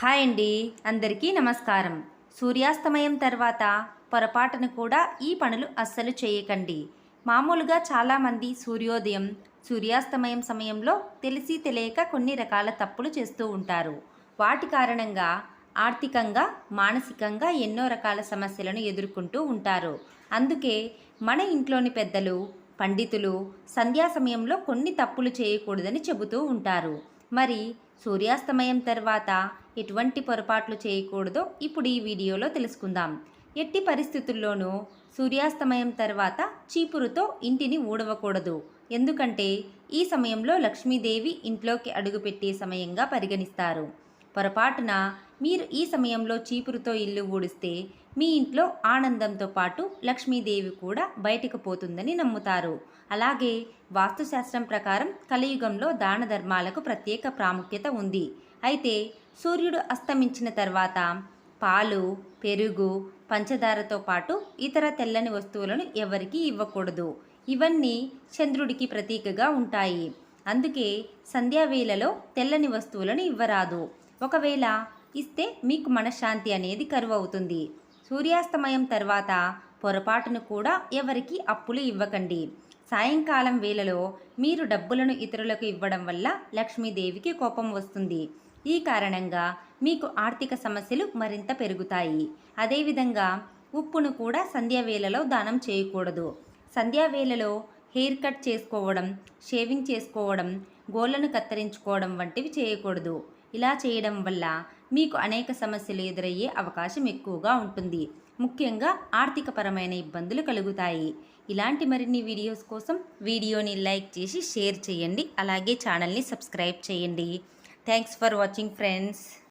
Hi అండి. అందరికీ నమస్కారం. సూర్యాస్తమయం తర్వాత పొరపాటును కూడా ఈ పనులు అస్సలు చేయకండి. మామూలుగా చాలామంది సూర్యోదయం సూర్యాస్తమయం సమయంలో తెలిసి తెలియక కొన్ని రకాల తప్పులు చేస్తూ ఉంటారు. వాటి కారణంగా ఆర్థికంగా మానసికంగా ఎన్నో రకాల సమస్యలను ఎదుర్కొంటూ ఉంటారు. అందుకే మన ఇంట్లోని పెద్దలు పండితులు సంధ్యా సమయంలో కొన్ని తప్పులు చేయకూడదని చెబుతూ ఉంటారు. మరి సూర్యాస్తమయం తర్వాత ఎటువంటి పొరపాట్లు చేయకూడదో ఇప్పుడు ఈ వీడియోలో తెలుసుకుందాం. ఎట్టి పరిస్థితుల్లోనూ సూర్యాస్తమయం తర్వాత చీపురుతో ఇంటిని ఊడవకూడదు. ఎందుకంటే ఈ సమయంలో లక్ష్మీదేవి ఇంట్లోకి అడుగుపెట్టే సమయంగా పరిగణిస్తారు. పొరపాటున మీరు ఈ సమయంలో చీపురుతో ఇల్లు ఊడిస్తే మీ ఇంట్లో ఆనందంతో పాటు లక్ష్మీదేవి కూడా బయటకు పోతుందని నమ్ముతారు. అలాగే వాస్తుశాస్త్రం ప్రకారం కలియుగంలో దాన ధర్మాలకు ప్రత్యేక ప్రాముఖ్యత ఉంది. అయితే సూర్యుడు అస్తమించిన తర్వాత పాలు పెరుగు పంచదారతో పాటు ఇతర తెల్లని వస్తువులను ఎవరికీ ఇవ్వకూడదు. ఇవన్నీ చంద్రుడికి ప్రతీకగా ఉంటాయి. అందుకే సంధ్యావేళలో తెల్లని వస్తువులను ఇవ్వరాదు. ఒకవేళ ఇస్తే మీకు మనశ్శాంతి అనేది కరువు అవుతుంది సూర్యాస్తమయం తర్వాత పొరపాటును కూడా ఎవరికి అప్పులు ఇవ్వకండి. సాయంకాలం వేళలో మీరు డబ్బులను ఇతరులకు ఇవ్వడం వల్ల లక్ష్మీదేవికి కోపం వస్తుంది. ఈ కారణంగా మీకు ఆర్థిక సమస్యలు మరింత పెరుగుతాయి. అదేవిధంగా ఉప్పును కూడా సంధ్యావేళలో దానం చేయకూడదు. సంధ్యావేళలో హెయిర్ కట్ చేసుకోవడం షేవింగ్ చేసుకోవడం గోళ్ళను కత్తిరించుకోవడం వంటివి చేయకూడదు. ఇలా చేయడం వల్ల మీకు అనేక సమస్యలు ఎదురయ్యే అవకాశం ఎక్కువగా ఉంటుంది. ముఖ్యంగా ఆర్థికపరమైన ఇబ్బందులు కలుగుతాయి. ఇలాంటి మరిన్ని వీడియోస్ కోసం వీడియోని లైక్ చేసి షేర్ చేయండి. అలాగే ఛానల్ని సబ్స్క్రైబ్ చేయండి. Thanks for watching friends.